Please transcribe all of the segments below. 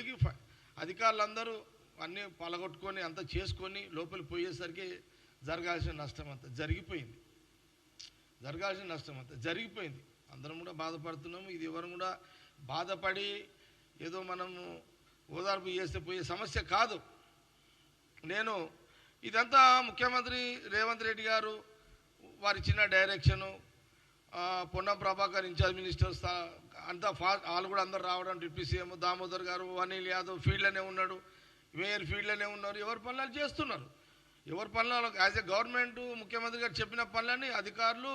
అప్పటికి అధికారులందరూ అన్నీ పలగొట్టుకొని అంతా చేసుకొని లోపలికి పోయేసరికి జరగాల్సిన నష్టం అంతా జరిగిపోయింది. జరగాల్సిన నష్టం అంతా జరిగిపోయింది. అందరం కూడా బాధపడుతున్నాము. ఇది ఎవరు కూడా బాధపడి ఏదో మనము ఓదార్పు చేస్తే పోయే సమస్య కాదు. నేను ఇదంతా ముఖ్యమంత్రి రేవంత్ రెడ్డి గారు వారి చిన్న డైరెక్షను ఆ, పొన్నం ప్రభాకర్ ఇన్ఛార్జ్ మినిస్టర్ స్థా- అంతా ఫాస్ట్ వాళ్ళు కూడా అందరు రావడం డిప్యూటీ సీఎం దామోదర్ గారు అనిల్ యాదవ్ ఫీల్డ్లోనే ఉన్నాడు మేయర్ ఫీల్డ్లోనే ఉన్నారు ఎవరి పనులు చేస్తున్నారు? ఎవరి పనులు యాజ్ ఎ గవర్నమెంట్ ముఖ్యమంత్రి గారు చెప్పిన పనులని అధికారులు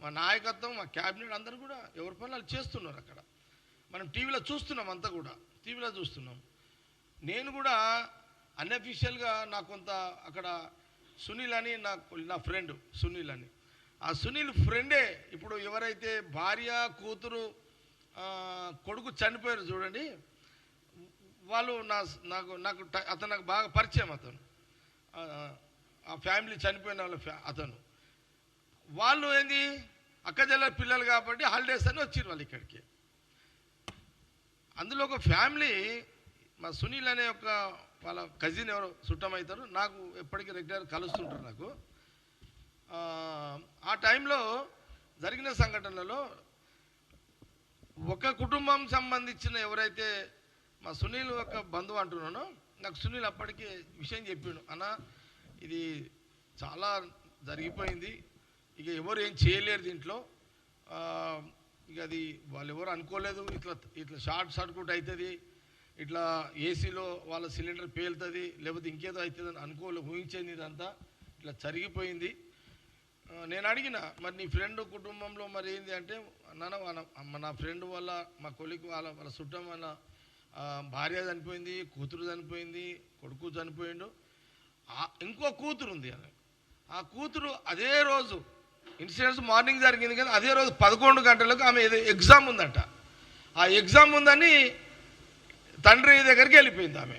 మా నాయకత్వం మా క్యాబినెట్ అందరూ కూడా ఎవరి పనులు చేస్తున్నారు అక్కడ. మనం టీవీలో చూస్తున్నాం అంతా కూడా టీవీలో చూస్తున్నాం. నేను కూడా అన్అఫీషియల్గా నాకు కొంత అక్కడ సునీల్ అని నా నా ఫ్రెండ్ సునీల్ అని. ఆ సునీల్ ఫ్రెండే ఇప్పుడు ఎవరైతే భార్య కూతురు కొడుకు చనిపోయారు చూడండి. వాళ్ళు నా నాకు నాకు అతను నాకు బాగా పరిచయం అతను. ఆ, ఫ్యామిలీ చనిపోయిన వాళ్ళ ఫ్యా అతను. వాళ్ళు ఏంది? అక్కజల్ల పిల్లలు కాబట్టి హాలిడేస్ అని వచ్చారు వాళ్ళు ఇక్కడికి. అందులో ఒక ఫ్యామిలీ మా సునీల్ అనే ఒక వాళ్ళ కజిన్ ఎవరు చుట్టమవుతారు నాకు ఎప్పటికీ రెగ్యులర్ కలుస్తుంటారు నాకు. ఆ, ఆ టైంలో జరిగిన సంఘటనలో ఒక కుటుంబం సంబంధించిన ఎవరైతే మా సునీల్ ఒక బంధువు అంటున్నానో నాకు సునీల్ అప్పటికే విషయం చెప్పాడు అన్న ఇది చాలా జరిగిపోయింది ఇక ఎవరు ఏం చేయలేరు దీంట్లో. ఇక అది వాళ్ళు ఎవరు అనుకోలేదు ఇట్లా ఇట్లా షార్ట్ సర్క్యూట్ అవుతుంది ఇట్లా ఏసీలో వాళ్ళ సిలిండర్ పేలుతుంది లేకపోతే ఇంకేదో అవుతుంది అని అనుకోలేదు ఊహించేది ఇదంతా ఇట్లా జరిగిపోయింది. నేను అడిగిన మరి నీ ఫ్రెండ్ కుటుంబంలో మరి ఏంది? అంటే నాన్న వాళ్ళ నా ఫ్రెండ్ వల్ల మా కొలికి వాళ్ళ వాళ్ళ చుట్టం వల్ల భార్య చనిపోయింది కూతురు చనిపోయింది కొడుకు చనిపోయిండు. ఇంకో కూతురు ఉంది అని ఆ కూతురు అదే రోజు ఇన్సిడెంట్స్ మార్నింగ్ జరిగింది కానీ అదే రోజు పదకొండు గంటలకు ఆమె ఏదో ఎగ్జామ్ ఉందంట. ఆ ఎగ్జామ్ ఉందని తండ్రి దగ్గరికి వెళ్ళిపోయింది ఆమె.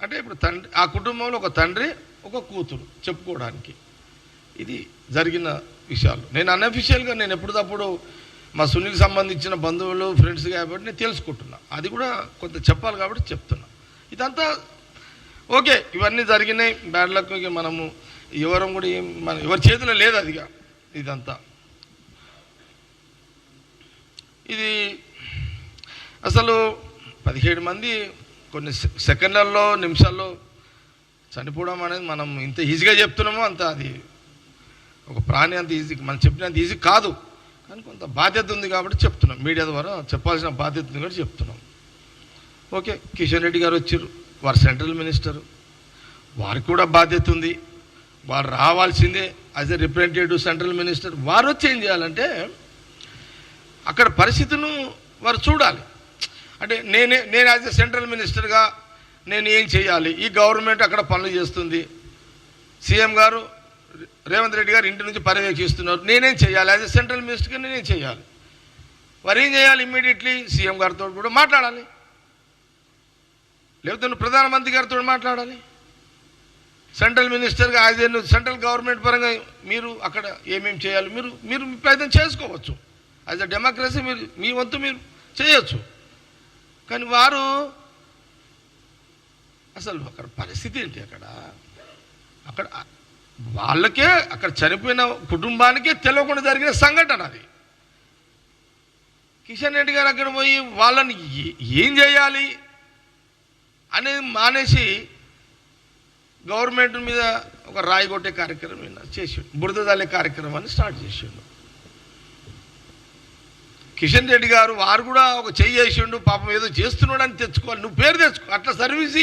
అంటే ఇప్పుడు తండ్రి ఆ కుటుంబంలో ఒక తండ్రి ఒక కూతురు చెప్పుకోవడానికి. ఇది జరిగిన విషయాలు. నేను అన్అఫీషియల్గా నేను ఎప్పటికప్పుడు మా సునీల్ సంబంధించిన బంధువులు ఫ్రెండ్స్ కాబట్టి నేను తెలుసుకుంటున్నా. అది కూడా కొంత చెప్పాలి కాబట్టి చెప్తున్నా. ఇదంతా ఓకే ఇవన్నీ జరిగినాయి. బ్యాడ్ లక్ మనము ఎవరం కూడా ఏం మన ఎవరి చేతిలో లేదు అదిగా ఇదంతా. ఇది అసలు పదిహేడు మంది కొన్ని సె- సెకండ్లలో నిమిషాల్లో చనిపోవడం అనేది మనం ఇంత ఈజీగా చెప్తున్నామో అంత అది ఒక ప్రాణి అంత ఈజీ మనం చెప్పినంత ఈజీ కాదు. కానీ కొంత బాధ్యత ఉంది కాబట్టి చెప్తున్నాం. మీడియా ద్వారా చెప్పాల్సిన బాధ్యత ఉంది కాబట్టి చెప్తున్నాం. ఓకే కిషన్ రెడ్డి గారు వచ్చారు. వారు సెంట్రల్ మినిస్టర్. వారికి కూడా బాధ్యత ఉంది. వారు రావాల్సిందే as a representative central minister. వారు వచ్చి ఏం చేయాలంటే అక్కడ పరిస్థితులను వారు చూడాలి. అంటే నేనే నేను యాజ్ ఎ సెంట్రల్ మినిస్టర్గా నేను ఏం చేయాలి? ఈ గవర్నమెంట్ అక్కడ పనులు చేస్తుంది. సీఎం గారు రేవంత్ రెడ్డి గారు ఇంటి నుంచి పర్యవేక్షిస్తున్నారు నేనేం చేయాలి? యాజ్ ఎ సెంట్రల్ మినిస్టర్గా నేనేం చేయాలి? మరి ఏం చేయాలి? ఇమ్మీడియట్లీ సీఎం గారితో కూడా మాట్లాడాలి. లేకపోతే నువ్వు ప్రధానమంత్రి గారితో మాట్లాడాలి. సెంట్రల్ మినిస్టర్గా యాజ్ ఎన్ సెంట్రల్ గవర్నమెంట్ పరంగా మీరు అక్కడ ఏమేమి చేయాలి? మీరు మీరు ప్రయత్నం చేసుకోవచ్చు. యాజ్ అ డెమోక్రసీ మీరు మీ వంతు మీరు చేయొచ్చు. కానీ వారు అసలు అక్కడ పరిస్థితి ఏంటి అక్కడ? అక్కడ వాళ్ళకే అక్కడ చనిపోయిన కుటుంబానికే తెలియకుండా జరిగిన సంఘటన అది. కిషన్ రెడ్డి గారు అక్కడ పోయి వాళ్ళని ఏం చేయాలి అనేది మానేసి గవర్నమెంట్ మీద ఒక రాయి కొట్టే కార్యక్రమం చేసిండు బురద తల్లే కార్యక్రమాన్ని స్టార్ట్ చేసిండు. కిషన్ రెడ్డి గారు వారు కూడా ఒక చెయ్యి చేసిండు పాపం ఏదో చేస్తున్నాడు అని తెచ్చుకోవాలి. నువ్వు పేరు తెచ్చుకో అట్లా సర్వీస్.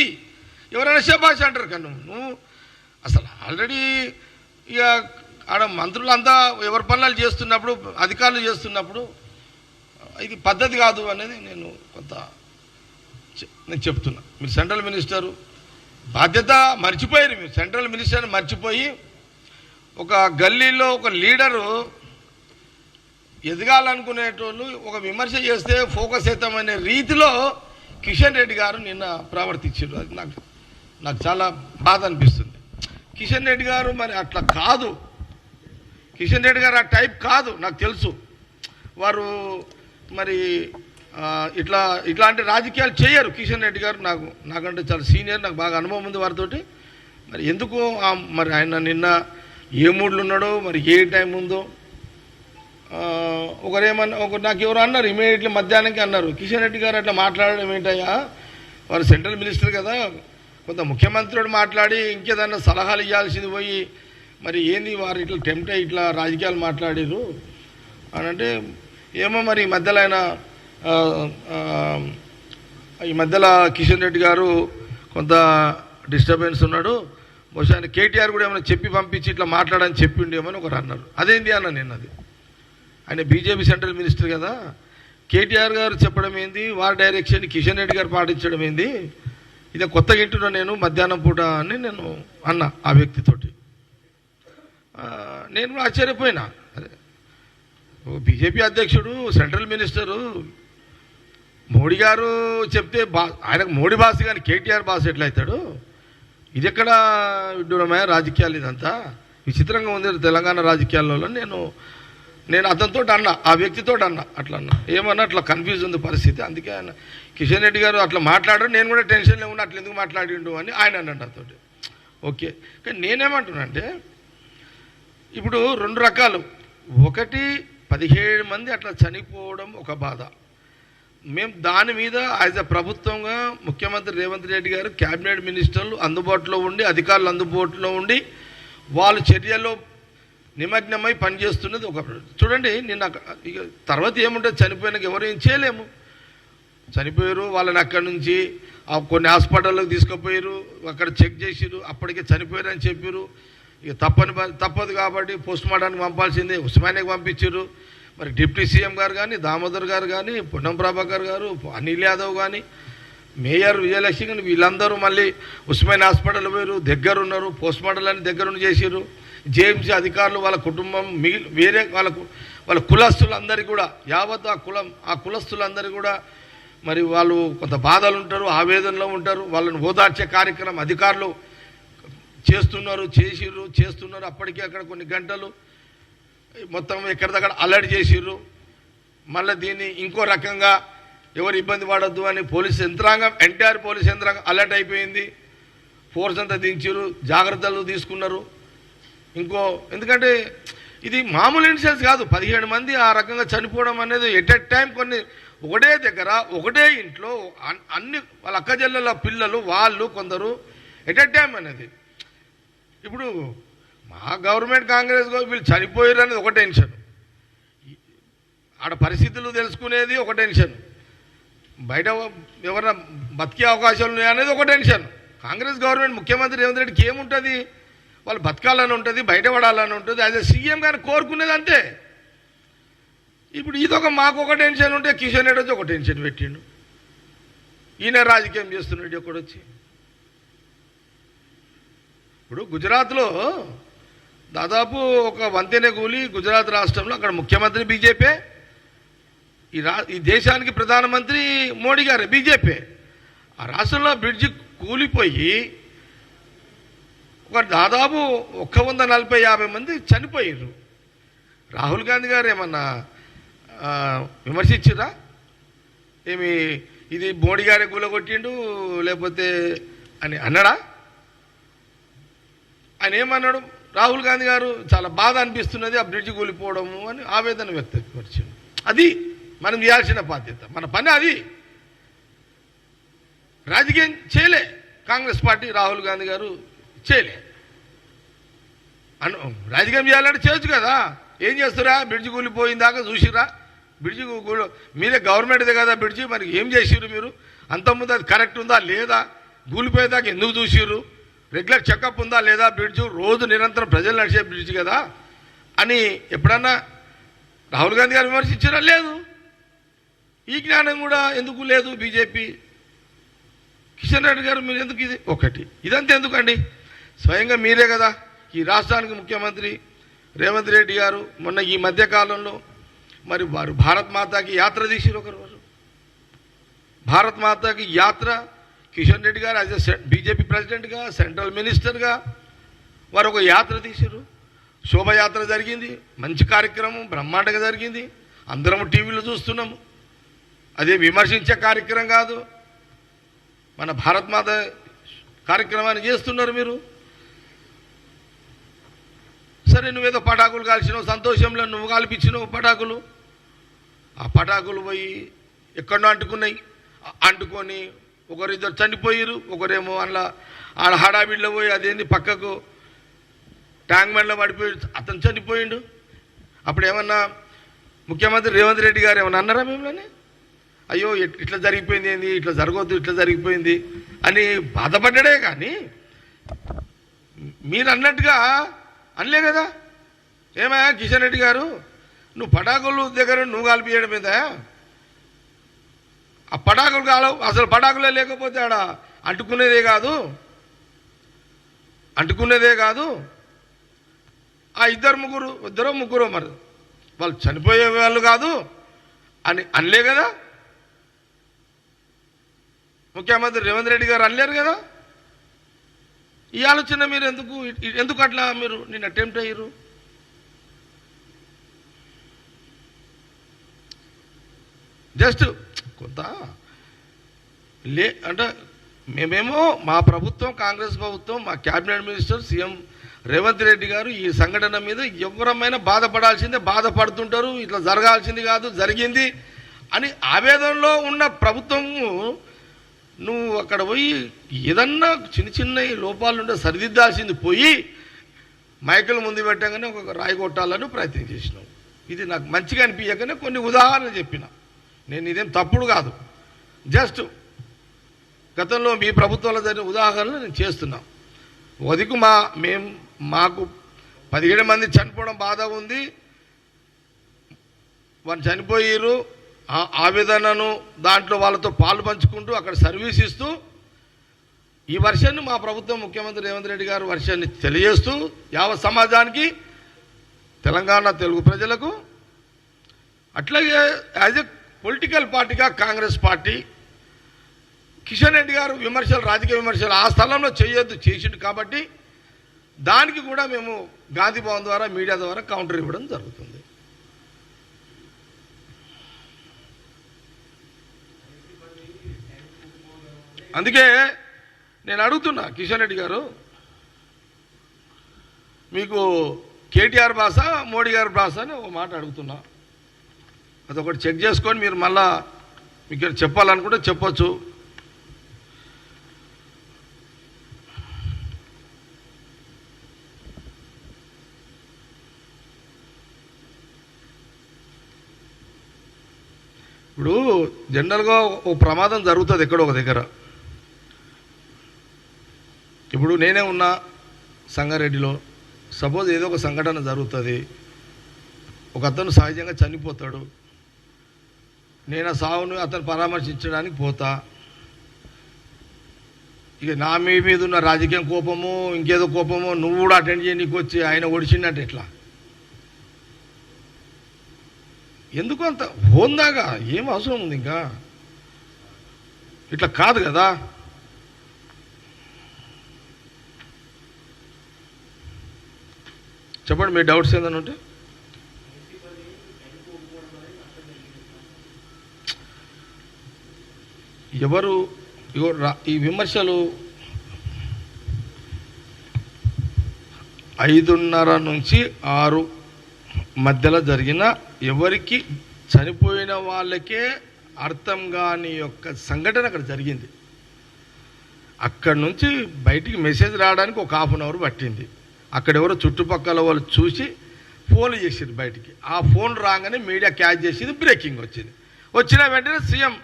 ఎవరైనా శబాష్ అంటారు కన్ను నువ్వు అసలు ఆల్రెడీ ఇక ఆడ మంత్రులంతా ఎవరి పనులు చేస్తున్నప్పుడు అధికారులు చేస్తున్నప్పుడు ఇది పద్ధతి కాదు అనేది నేను కొంత నేను చెప్తున్నా. మీరు సెంట్రల్ మినిస్టరు బాధ్యత మర్చిపోయారు మీరు. సెంట్రల్ మినిస్టర్ని మర్చిపోయి ఒక గల్లీలో ఒక లీడరు ఎదగాలనుకునేటోళ్ళు ఒక విమర్శ చేస్తే ఫోకస్ అవుతామనే రీతిలో కిషన్ రెడ్డి గారు నిన్న ప్రవర్తించారు. అది నాకు నాకు చాలా బాధ అనిపిస్తుంది. కిషన్ రెడ్డి గారు మరి అట్లా కాదు. కిషన్ రెడ్డి గారు ఆ టైప్ కాదు నాకు తెలుసు. వారు మరి ఇట్లా ఇట్లాంటి రాజకీయాలు చేయరు కిషన్ రెడ్డి గారు. నాకు నాకంటే చాలా సీనియర్ నాకు బాగా అనుభవం ఉంది వారితోటి. మరి ఎందుకు మరి ఆయన నిన్న ఏ మూడ్లు ఉన్నాడో మరి ఏ టైం ఉందో ఒకరేమన్నా ఒక నాకు ఎవరు అన్నారు ఇమీడియట్లీ మధ్యాహ్నంకి అన్నారు. కిషన్ రెడ్డి గారు అట్లా మాట్లాడడం ఏంటయ్యా? వారు సెంట్రల్ మినిస్టర్ కదా. కొంత ముఖ్యమంత్రుడు మాట్లాడి ఇంకేదన్నా సలహాలు ఇవ్వాల్సింది పోయి మరి ఏంది వారు ఇట్లా టెంప్ట్ అయ్యి ఇట్లా రాజకీయాలు మాట్లాడారు అని అంటే ఏమో మరి ఈ మధ్యలో ఆయన ఈ మధ్యలో కిషన్ రెడ్డి గారు కొంత డిస్టర్బెన్స్ ఉన్నాడు. బహుశా ఆయన కేటీఆర్ కూడా ఏమైనా చెప్పి పంపించి ఇట్లా మాట్లాడని చెప్పిండేమని ఒకరు అన్నారు. అదేంటి అన్న నేను అది? ఆయన బీజేపీ సెంట్రల్ మినిస్టర్ కదా. కేటీఆర్ గారు చెప్పడం ఏంది? వారి డైరెక్షన్ కిషన్ రెడ్డి గారు పాటించడం ఏంది? ఇది కొత్తగా వింటున్నా నేను మధ్యాహ్నం పూట అని నేను అన్నా ఆ వ్యక్తితోటి. నేను కూడా ఆశ్చర్యపోయినా. అదే. ఓ బీజేపీ అధ్యక్షుడు సెంట్రల్ మినిస్టరు మోడీ గారు చెప్తే బా ఆయనకు మోడీ బాస్ కానీ కేటీఆర్ బాస్ ఎట్లయితాడు? ఇది ఎక్కడ విడ్డూరమయ రాజకీయాలు ఇదంతా? విచిత్రంగా ఉంది తెలంగాణ రాజకీయాల్లో నేను నేను అతనితో అన్నా ఆ వ్యక్తితో అన్నా అట్లా అన్నా ఏమన్నా అట్లా కన్ఫ్యూజ్ ఉంది పరిస్థితి అందుకే ఆయన కిషన్ రెడ్డి గారు అట్లా మాట్లాడరు నేను కూడా టెన్షన్లో ఉన్నా అట్లా ఎందుకు మాట్లాడిండు అని ఆయన అన్నాడు నాతోటి ఓకే. కానీ నేనేమంటున్నానంటే ఇప్పుడు రెండు రకాలు. ఒకటి పదిహేడు మంది అట్లా చనిపోవడం ఒక బాధ. మేము దాని మీద యాజ్ అ ప్రభుత్వంగా ముఖ్యమంత్రి రేవంత్ రెడ్డి గారు క్యాబినెట్ మినిస్టర్లు అందుబాటులో ఉండి అధికారులు అందుబాటులో ఉండి వాళ్ళు చర్యలో నిమగ్నమై పనిచేస్తున్నది ఒక చూడండి నిన్న తర్వాత ఏముంటుంది? చనిపోయినాక ఎవరు ఏం చేయలేము. చనిపోయారు వాళ్ళని అక్కడి నుంచి ఆ కొన్ని హాస్పిటల్లోకి తీసుకుపోయారు అక్కడ చెక్ చేసిరు అప్పటికే చనిపోయారు అని చెప్పారు ఇక తప్పని తప్పదు కాబట్టి పోస్ట్ మార్టానికి పంపాల్సిందే ఉస్మానియాకి పంపించారు మరి డిప్యూటీ సీఎం గారు కానీ దామోదర్ గారు కానీ పొన్నం ప్రభాకర్ గారు అనిల్ యాదవ్ కానీ మేయర్ విజయలక్ష్మి కానీ వీళ్ళందరూ మళ్ళీ ఉస్మాన్ హాస్పిటల్ పోయారు దగ్గర ఉన్నారు పోస్ట్ మార్టం అని దగ్గరుండి చేశారు జేఎంసీ అధికారులు వాళ్ళ కుటుంబం మిగిలి వేరే వాళ్ళ వాళ్ళ కులస్తులందరికీ కూడా యావత్ ఆ కులం ఆ కులస్తులందరికీ కూడా మరి వాళ్ళు కొంత బాధలు ఉంటారు ఆవేదనలో ఉంటారు వాళ్ళని ఓదార్చే కార్యక్రమం అధికారులు చేస్తున్నారు చేసిర్రు చేస్తున్నారు. అప్పటికే అక్కడ కొన్ని గంటలు మొత్తం ఎక్కడ దగ్గర అలర్ట్ చేసిర్రు. మళ్ళీ దీన్ని ఇంకో రకంగా ఎవరు ఇబ్బంది పడొద్దు అని పోలీస్ యంత్రాంగం ఎన్టీఆర్ పోలీస్ యంత్రాంగం అలర్ట్ అయిపోయింది. ఫోర్స్ అంతా దించారు జాగ్రత్తలు తీసుకున్నారు. ఇంకో ఎందుకంటే ఇది మామూలు ఇన్సిడెంట్స్ కాదు. పదిహేడు మంది ఆ రకంగా చనిపోవడం అనేది ఎట్ ఎ టైం కొన్ని ఒకటే దగ్గర ఒకటే ఇంట్లో అన్- అన్ని వాళ్ళ అక్క చెల్లెల పిల్లలు వాళ్ళు కొందరు ఎట్ ఎ టైం అనేది. ఇప్పుడు మా గవర్నమెంట్ కాంగ్రెస్ వీళ్ళు చనిపోయారు అనేది ఒక టెన్షన్. ఆడ పరిస్థితులు తెలుసుకునేది ఒక టెన్షన్. బయట ఎవరైనా బతికే అవకాశాలు ఉన్నాయనేది ఒక టెన్షన్. కాంగ్రెస్ గవర్నమెంట్ ముఖ్యమంత్రి రేవంత్ రెడ్డికి ఏముంటుంది? వాళ్ళు బతకాలని ఉంటుంది బయటపడాలని ఉంటుంది అదే సీఎం గారిని కోరుకునేది అంతే. ఇప్పుడు ఇదొక మాకు ఒక టెన్షన్ ఉంటే కిషన్ రెడ్డి వచ్చి ఒక టెన్షన్ పెట్టిండు. ఈయన రాజకీయం చేస్తున్నాడు ఒకటి వచ్చి. ఇప్పుడు గుజరాత్లో దాదాపు ఒక వంతెన కూలి గుజరాత్ రాష్ట్రంలో అక్కడ ముఖ్యమంత్రి బీజేపీ ఈ రా ఈ దేశానికి ప్రధానమంత్రి మోడీ గారు బీజేపీ. ఆ రాష్ట్రంలో బ్రిడ్జి కూలిపోయి ఒక దాదాపు ఒక్క వంద నలభై యాభై మంది చనిపోయారు రాహుల్ గాంధీ గారు ఏమన్నా విమర్శించురా ఏమి ఇది మోడీ గారే కూలగొట్టిండు లేకపోతే అని అన్నాడా? ఆయన ఏమన్నాడు? రాహుల్ గాంధీ గారు చాలా బాధ అనిపిస్తున్నది ఆ బ్రిడ్జ్ కూలిపోవడము అని ఆవేదన వ్యక్తపరిచాడు. అది మనం చేయాల్సిన బాధ్యత. మన పని అది. రాజకీయం చేయలే కాంగ్రెస్ పార్టీ రాహుల్ గాంధీ గారు చేయలే. అను రాజకీయం చేయాలంటే చేయొచ్చు కదా. ఏం చేస్తురా? బ్రిడ్జి కూలిపోయిందాకా చూసిరా బ్రిడ్జి కూ- మీరే గవర్నమెంట్దే కదా బ్రిడ్జి? మరి ఏం చేసిర్రు మీరు? అంతకుముందు అది కరెక్ట్ ఉందా లేదా? కూలిపోయేదాకా ఎందుకు చూసిర్రు? రెగ్యులర్ చెకప్ ఉందా లేదా బ్రిడ్జ్? రోజు నిరంతరం ప్రజలు నడిచే బ్రిడ్జ్ కదా అని ఎప్పుడన్నా రాహుల్ గాంధీ గారు విమర్శించారా? లేదు. ఈ జ్ఞానం కూడా ఎందుకు లేదు బీజేపీ? కిషన్ రెడ్డి గారు మీరు ఎందుకు ఇది? ఒకటి. ఇదంతా ఎందుకండి? స్వయంగా మీరే కదా ఈ రాష్ట్రానికి ముఖ్యమంత్రి రేవంత్ రెడ్డి గారు మొన్న ఈ మధ్యకాలంలో మరి వారు భారత్ మాతాకి యాత్ర తీసిరు ఒకరు వారు భారత్ మాతాకి యాత్ర Kishan Reddy garu as a BJP ప్రెసిడెంట్గా సెంట్రల్ మినిస్టర్గా వారు ఒక యాత్ర తీసిరు. శోభయాత్ర జరిగింది మంచి కార్యక్రమం బ్రహ్మాండంగా జరిగింది. అందరం టీవీలో చూస్తున్నాము. అదే విమర్శించే కార్యక్రమం కాదు. మన భారత్ మాత కార్యక్రమాన్ని చేస్తున్నారు మీరు. సరే నువ్వేదో పటాకులు కాల్చినావు సంతోషంలో నువ్వు కాల్పించినావు పటాకులు. ఆ పటాకులు పోయి ఎక్కడో అంటుకున్నాయి. అంటుకొని ఒకరిద్దరు చనిపోయారు ఒకరేమో అందులో ఆడ హడావిడిలో పోయి అదేంది పక్కకు ట్యాంక్ బండ్లో పడిపోయి అతను చనిపోయిండు. అప్పుడు ఏమన్నా ముఖ్యమంత్రి రేవంత్ రెడ్డి గారు ఏమన్నా అన్నారా మిమ్మల్ని? అయ్యో ఇట్- ఇట్లా జరిగిపోయింది ఏంది? ఇట్లా జరగవద్దు ఇట్లా జరిగిపోయింది అని బాధపడ్డాడే కానీ మీరు అన్నట్టుగా అనలే కదా. ఏమయ్యా కిషన్ రెడ్డి గారు? నువ్వు పటాకులు దగ్గర నువ్వు కాల్పియడం మీద ఆ పటాకులు కాలు అసలు పటాకులే లేకపోతే ఆడ అంటుకునేదే కాదు. అంటుకునేదే కాదు. ఆ ఇద్దరు ముగ్గురు ఇద్దరు ముగ్గురు మరి. వాళ్ళు చనిపోయే వాళ్ళు కాదు అని అనలే కదా. ముఖ్యమంత్రి రేవంత్ రెడ్డి గారు అనలేరు కదా? ఈ ఆలోచన మీరు ఎందుకు ఎందుకు అట్లా మీరు నేను అటెంప్ట్ అయ్యారు జస్ట్ కొంత లే అంటే మేమేమో మా ప్రభుత్వం కాంగ్రెస్ ప్రభుత్వం మా cabinet minister CM Revanth Reddy garu ఈ సంఘటన మీద ఎవరమైనా బాధపడాల్సిందే బాధపడుతుంటారు ఇట్లా జరగాల్సింది కాదు జరిగింది అని ఆవేదనలో ఉన్న ప్రభుత్వము నువ్వు అక్కడ పోయి ఏదన్నా చిన్న చిన్న లోపాలు ఉంటే సరిదిద్దాల్సింది పోయి మైకులు ముందు పెట్టగానే ఒక రాయి కొట్టాలని ప్రయత్నం చేసినావు. ఇది నాకు మంచిగా అనిపించకనే కొన్ని ఉదాహరణలు చెప్పిన. నేను ఇదేం తప్పుడు కాదు. జస్ట్ గతంలో మీ ప్రభుత్వంలో జరిగిన ఉదాహరణలు నేను చేస్తున్నా. వదికు మా మేం మాకు పదిహేడు మంది చనిపోవడం బాధ ఉంది. వాళ్ళు చనిపోయారు ఆవేదనను దాంట్లో వాళ్ళతో పాలు పంచుకుంటూ అక్కడ సర్వీస్ ఇస్తూ ఈ వర్షాన్ని మా ప్రభుత్వం ముఖ్యమంత్రి రేవంత్ రెడ్డి గారు వర్షాన్ని తెలియజేస్తూ యావత్ సమాజానికి తెలంగాణ తెలుగు ప్రజలకు అట్లాగే యాజ్ ఎ పొలిటికల్ పార్టీగా కాంగ్రెస్ పార్టీ కిషన్ రెడ్డి గారు విమర్శలు రాజకీయ విమర్శలు ఆ స్థలంలో చేయొద్దు చేసిండు కాబట్టి దానికి కూడా మేము గాంధీ భవన్ ద్వారా మీడియా ద్వారా కౌంటర్ ఇవ్వడం జరుగుతుంది. అందుకే నేను అడుగుతున్నా కిషన్ రెడ్డి గారు. మీకు కేటీఆర్ భాష మోడీ గారి భాష అని ఒక మాట అడుగుతున్నా. అదొకటి చెక్ చేసుకొని మీరు మళ్ళా మీకు చెప్పాలనుకుంటే చెప్పచ్చు. ఇప్పుడు జనరల్గా ఓ ప్రమాదం జరుగుతుంది ఎక్కడో ఒక దగ్గర. ఇప్పుడు నేనే ఉన్నా సంగారెడ్డిలో సపోజ్ ఏదో ఒక సంఘటన జరుగుతుంది ఒక అతను సహజంగా చనిపోతాడు నేను ఆ సావును అతను పరామర్శించడానికి పోతా. ఇక నా మీ మీద ఉన్న రాజకీయం కోపము ఇంకేదో కోపము నువ్వు కూడా అటెండ్ చేయడానికి వచ్చి ఆయన ఒడిచిందంటే ఎట్లా? ఎందుకు అంత హోందాగా? ఏం అవసరం ఉంది ఇంకా? ఇట్లా కాదు కదా? చెప్పండి మీ డౌట్స్ ఏదైనా ఉంటే. ఎవరు ఈ విమర్శలు ఐదున్నర నుంచి ఆరు మధ్యలో జరిగిన ఎవరికి చనిపోయిన వాళ్ళకే అర్థం కాని యొక్క సంఘటన అక్కడ జరిగింది. అక్కడ నుంచి బయటికి మెసేజ్ రావడానికి ఒక హాఫ్ అన్ అవర్ పట్టింది. అక్కడ ఎవరో చుట్టుపక్కల వాళ్ళు చూసి ఫోన్ చేసింది బయటికి. ఆ ఫోన్ రాగానే మీడియా క్యాచ్ చేసింది బ్రేకింగ్ వచ్చింది. వచ్చిన వెంటనే సీఎం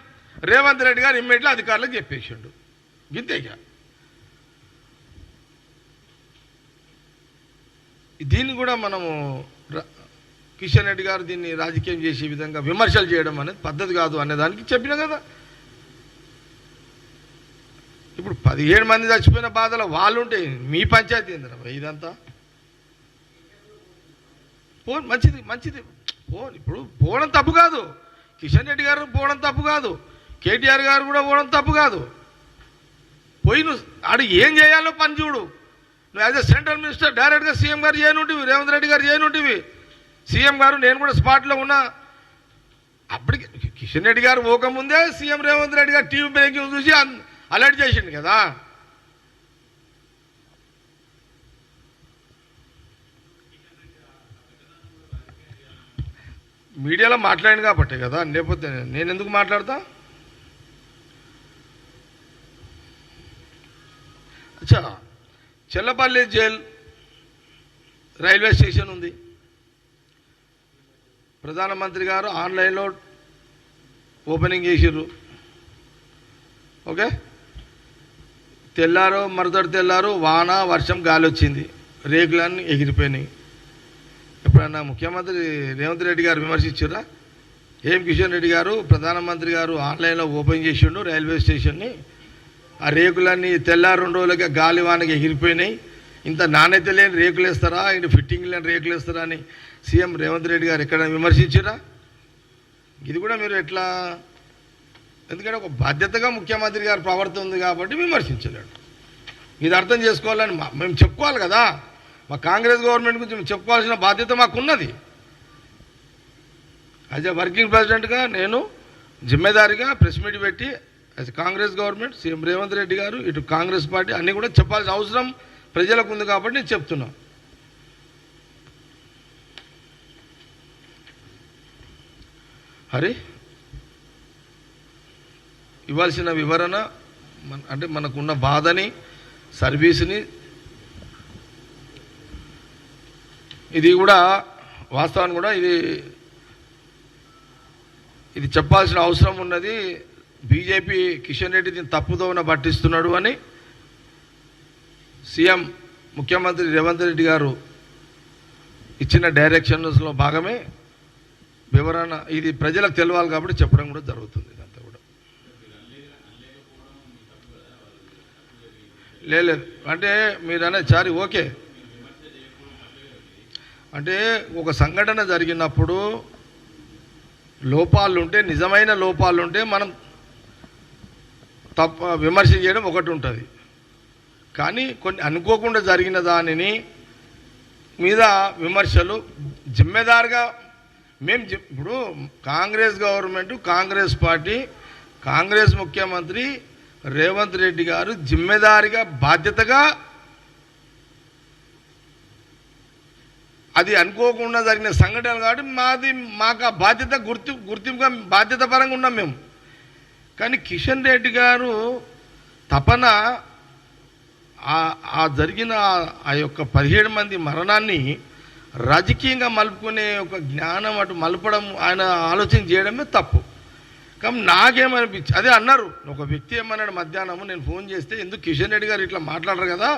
రేవంత్ రెడ్డి గారు ఇమ్మీడియట్లీ అధికారులకు చెప్పేసిండు. గింతేగా దీన్ని కూడా మనము కిషన్ రెడ్డి గారు దీన్ని రాజకీయం చేసే విధంగా విమర్శలు చేయడం అనేది పద్ధతి కాదు అనేదానికి చెప్పిన కదా. ఇప్పుడు పదిహేడు మంది చచ్చిపోయిన బాధలో వాళ్ళు ఉంటాయి మీ పంచాయతీ ఏందిరా ఇదంతా? పో మంచిది మంచిది. పో ఇప్పుడు పోవడం తప్పు కాదు. కిషన్ రెడ్డి గారు పోవడం తప్పు కాదు. కేటీఆర్ గారు కూడా పోవడం తప్పు కాదు. పోయి నువ్వు ఆడు ఏం చేయాలో పని చూడు. నువ్వు యాజ్ ఎ సెంట్రల్ మినిస్టర్ డైరెక్ట్గా సీఎం గారు చేయనుంటివి రేవంత్ రెడ్డి గారు చేయనుంటివి. సీఎం గారు నేను కూడా స్పాట్లో ఉన్నా. అప్పటికి కిషన్ రెడ్డి గారు పోకముందే సీఎం రేవంత్ రెడ్డి గారు టీవీ బ్రేకింగ్ చూసి అలర్ట్ చేసిండు కదా. మీడియాలో మాట్లాడింది కాబట్టి కదా లేకపోతే నేను ఎందుకు మాట్లాడతా? అచ్చా చెల్లపల్లి జైల్ రైల్వే స్టేషన్ ఉంది. ప్రధానమంత్రి గారు ఆన్లైన్లో ఓపెనింగ్ చేసిర్రు. ఓకే? తెల్లారు మరుదటి తెల్లారు వాన వర్షం గాలి వచ్చింది. రేకులన్నీ ఎగిరిపోయినాయి. ఎప్పుడన్నా ముఖ్యమంత్రి రేవంత్ రెడ్డి గారు విమర్శించారా? ఏం కిషన్ రెడ్డి గారు ప్రధానమంత్రి గారు ఆన్లైన్లో ఓపెన్ చేసిండు రైల్వే స్టేషన్ని. ఆ రేకులన్నీ తెల్లారు రెండు రోజులకి గాలి వానకి ఎగిరిపోయినాయి. ఇంత నాణ్యత లేని రేకులు వేస్తారా? ఇంటి ఫిట్టింగ్ లేని రేకులు వేస్తారా అని సీఎం రేవంత్ రెడ్డి గారు ఎక్కడ విమర్శించారా? ఇది కూడా మీరు ఎట్లా ఎందుకంటే ఒక బాధ్యతగా ముఖ్యమంత్రి గారు ప్రవర్తన ఉంది కాబట్టి విమర్శించలేడు. ఇది అర్థం చేసుకోవాలని మేము చెప్పుకోవాలి కదా. మా కాంగ్రెస్ గవర్నమెంట్ గురించి మేము చెప్పుకోవాల్సిన బాధ్యత మాకున్నది. యాజ్ ఎ వర్కింగ్ ప్రెసిడెంట్గా నేను జిమ్మేదారిగా ప్రెస్ మీట్ పెట్టి as Congress government CM Revanth Reddy గారు ఇటు కాంగ్రెస్ పార్టీ అన్నీ కూడా చెప్పాల్సిన అవసరం ప్రజలకు ఉంది కాబట్టి నేను చెప్తున్నా. హరి? ఇవ్వాల్సిన వివరణ మన అంటే మనకున్న బాధని సర్వీస్ని ఇది కూడా వాస్తవాన్ని కూడా ఇది ఇది చెప్పాల్సిన అవసరం ఉన్నది. బీజేపీ కిషన్ రెడ్డి దీన్ని తప్పుదోవన పట్టిస్తున్నాడు అని సీఎం ముఖ్యమంత్రి రేవంత్ రెడ్డి గారు ఇచ్చిన డైరెక్షన్స్లో భాగమే వివరణ ఇది ప్రజలకు తెలవాలి కాబట్టి చెప్పడం కూడా జరుగుతుంది ఇదంతా కూడా లేదు అంటే మీరు అనేది చారి ఓకే. అంటే ఒక సంఘటన జరిగినప్పుడు లోపాలుంటే నిజమైన లోపాలుంటే మనం తప్ప విమర్శ చేయడం ఒకటి ఉంటుంది. కానీ కొన్ని అనుకోకుండా జరిగిన దానిని మీద విమర్శలు జిమ్మెదారుగా మేము ఇప్పుడు కాంగ్రెస్ గవర్నమెంట్ కాంగ్రెస్ పార్టీ కాంగ్రెస్ ముఖ్యమంత్రి రేవంత్ రెడ్డి గారు జిమ్మెదారిగా బాధ్యతగా అది అనుకోకుండా జరిగిన సంఘటన కాబట్టి మాది మాకు ఆ బాధ్యత గుర్తు గుర్తింపుగా బాధ్యత పరంగా ఉన్నాం మేము. కానీ కిషన్ రెడ్డి గారు తపన ఆ- జరిగిన ఆ యొక్క పదిహేడు మంది మరణాన్ని రాజకీయంగా మలుపుకునే ఒక జ్ఞానం అటు మలపడం ఆయన ఆలోచన చేయడమే తప్పు. కానీ నాకేమనిపించి అదే అన్నారు. ఒక వ్యక్తి ఏమన్నాడు మధ్యాహ్నము నేను ఫోన్ చేస్తే ఎందుకు కిషన్ రెడ్డి గారు ఇట్లా మాట్లాడరు కదా?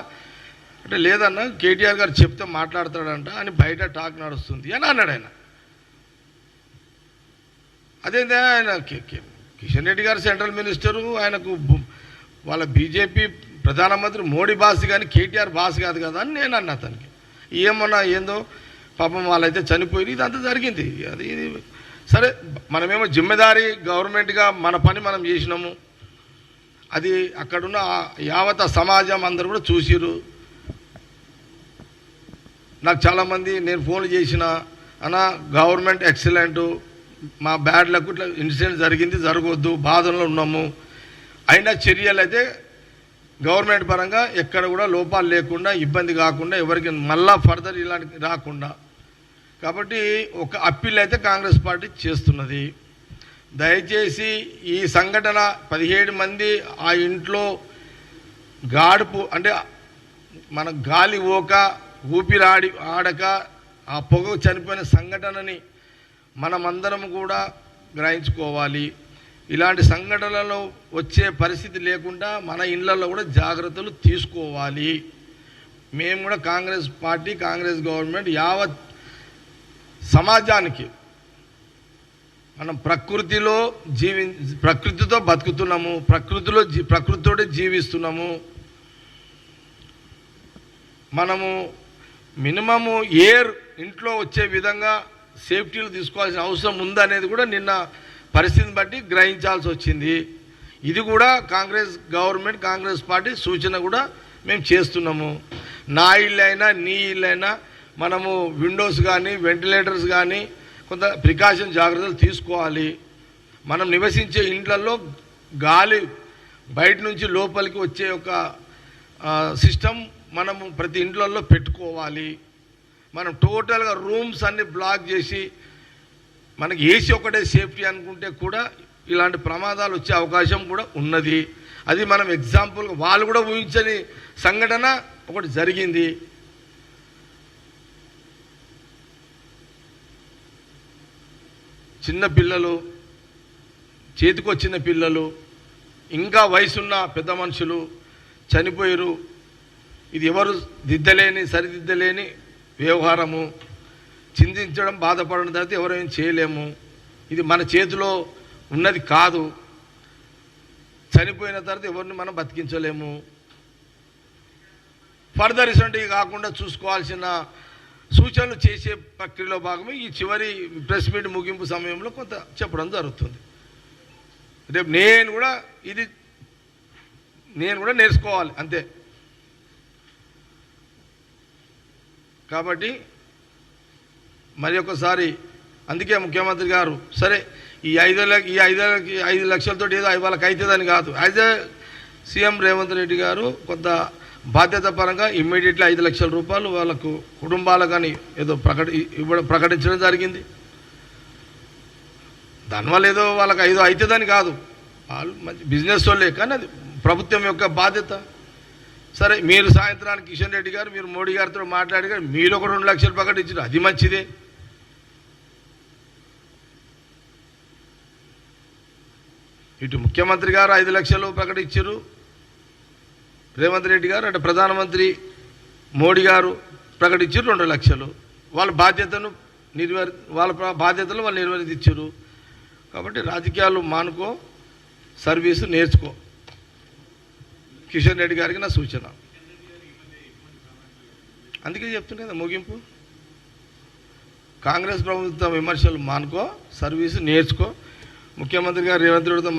అంటే లేదన్న కేటీఆర్ గారు చెప్తే మాట్లాడతాడంట అని బయట టాక్ నడుస్తుంది అని అన్నాడు ఆయన. అదేంటే ఆయన కిషన్ రెడ్డి గారు సెంట్రల్ మినిస్టరు ఆయనకు వాళ్ళ బీజేపీ ప్రధానమంత్రి మోడీ బాస్ కానీ కేటీఆర్ బాస్ కాదు కదా అని నేను అన్నా అతనికి. ఏమన్నా ఏందో పాపం వాళ్ళైతే చనిపోయి ఇదంతా జరిగింది. అది ఇది సరే మనమేమో జిమ్మెదారీ గవర్నమెంట్గా మన పని మనం చేసినాము. అది అక్కడున్న యావత సమాజం అందరూ కూడా చూసిరు నాకు చాలామంది నేను ఫోన్లు చేసిన అన్న గవర్నమెంట్ ఎక్సలెంట్ మా బ్యాడ్ లక్ ఇట్లా ఇన్సిడెంట్ జరిగింది జరగవద్దు బాధల్లో ఉన్నాము. అయినా చర్యలు అయితే గవర్నమెంట్ పరంగా ఎక్కడ కూడా లోపాలు లేకుండా ఇబ్బంది కాకుండా ఎవరికి మళ్ళా ఫర్దర్ ఇలాంటి రాకుండా కాబట్టి ఒక అప్పీల్ అయితే కాంగ్రెస్ పార్టీ చేస్తున్నది. దయచేసి ఈ సంఘటన పదిహేడు మంది ఆ ఇంట్లో గాడుపు అంటే మన గాలి ఓక ఊపిరాడి ఆడక ఆ పొగ చనిపోయిన సంఘటనని మనమందరం కూడా గ్రహించుకోవాలి. ఇలాంటి సంఘటనలలో వచ్చే పరిస్థితి లేకుండా మన ఇళ్ళలో కూడా జాగ్రత్తలు తీసుకోవాలి. మేము కూడా కాంగ్రెస్ పార్టీ కాంగ్రెస్ గవర్నమెంట్ యావత్ సమాజానికి మనం ప్రకృతిలో జీవి ప్రకృతితో బతుకుతున్నాము ప్రకృతిలో జీ ప్రకృతితోటే జీవిస్తున్నాము. మనము మినిమము ఎయిర్ ఇంట్లో వచ్చే విధంగా సేఫ్టీలు తీసుకోవాల్సిన అవసరం ఉందనేది కూడా నిన్న పరిస్థితిని బట్టి గ్రహించాల్సి వచ్చింది ఇది కూడా కాంగ్రెస్ గవర్నమెంట్ కాంగ్రెస్ పార్టీ సూచన కూడా మేము చేస్తున్నాము. నా ఇల్లు అయినా నీ ఇల్లు అయినా మనము విండోస్ కానీ వెంటిలేటర్స్ కానీ కొంత ప్రికాషన్ జాగ్రత్తలు తీసుకోవాలి. మనం నివసించే ఇండ్లలో గాలి బయట నుంచి లోపలికి వచ్చే ఒక సిస్టమ్ మనము ప్రతి ఇండ్లలో పెట్టుకోవాలి. మనం టోటల్గా రూమ్స్ అన్ని బ్లాక్ చేసి మనకి ఏసీ ఒకటే సేఫ్టీ అనుకుంటే కూడా ఇలాంటి ప్రమాదాలు వచ్చే అవకాశం కూడా ఉన్నది. అది మనం ఎగ్జాంపుల్ వాళ్ళు కూడా ఊహించని సంఘటన ఒకటి జరిగింది. చిన్న పిల్లలు చేతికొచ్చిన పిల్లలు ఇంకా వయసున్న పెద్ద మనుషులు చనిపోయారు. ఇది ఎవరు దిద్దలేని సరిదిద్దలేని వ్యవహారము. చింతించడం బాధపడడం తర్వాత ఎవరేం చేయలేము. ఇది మన చేతిలో ఉన్నది కాదు. చనిపోయిన తర్వాత ఎవరిని మనం బతికించలేము. ఫర్దర్ ఇసంటివి కాకుండా చూసుకోవాల్సిన సూచనలు చేసే ప్రక్రియలో భాగమే ఈ చివరి ప్రెస్ మీట్ ముగింపు సమయంలో కొంత చెప్పడం జరుగుతుంది. రేపు నేను కూడా ఇది నేను కూడా నేర్చుకోవాలి అంతే. కాబట్టి మరి ఒకసారి అందుకే ముఖ్యమంత్రి గారు సరే ఈ ఐదు ఈ ఐదేళ్ళకి ఐదు లక్షలతో ఏదో వాళ్ళకి అవుతుందని కాదు. అయితే సీఎం రేవంత్ రెడ్డి గారు కొంత బాధ్యత పరంగా ఇమ్మీడియట్లీ ఐదు లక్షల రూపాయలు వాళ్ళకు కుటుంబాలు కానీ ఏదో ప్రకటి ఇవ్వడం ప్రకటించడం జరిగింది. దానివల్ల ఏదో వాళ్ళకి ఐదో అవుతుందని కాదు. వాళ్ళు మంచి బిజినెస్ వాళ్ళే కానీ అది ప్రభుత్వం యొక్క బాధ్యత. సరే మీరు సాయంత్రానికి కిషన్ రెడ్డి గారు మీరు మోడీ గారితో మాట్లాడి గారు మీరు ఒక రెండు లక్షలు ప్రకటించారు అది మంచిదే. ఇటు ముఖ్యమంత్రి గారు ఐదు లక్షలు ప్రకటించారు. రేవంత్ రెడ్డి గారు అంటే ప్రధానమంత్రి మోడీ గారు ప్రకటించారు రెండు లక్షలు. వాళ్ళ బాధ్యతను నిర్వహి వాళ్ళ బాధ్యతలు వాళ్ళు నిర్వర్తించారు కాబట్టి రాజకీయాలు మానుకో సర్వీసు నేర్చుకో. కిషన్ రెడ్డి గారికి నా సూచన. అందుకే చెప్తున్నా కదా ముగింపు. కాంగ్రెస్ ప్రభుత్వం విమర్శలు మానుకో సర్వీసు నేర్చుకో. ముఖ్యమంత్రి గారు రేవంత్ రెడ్డితో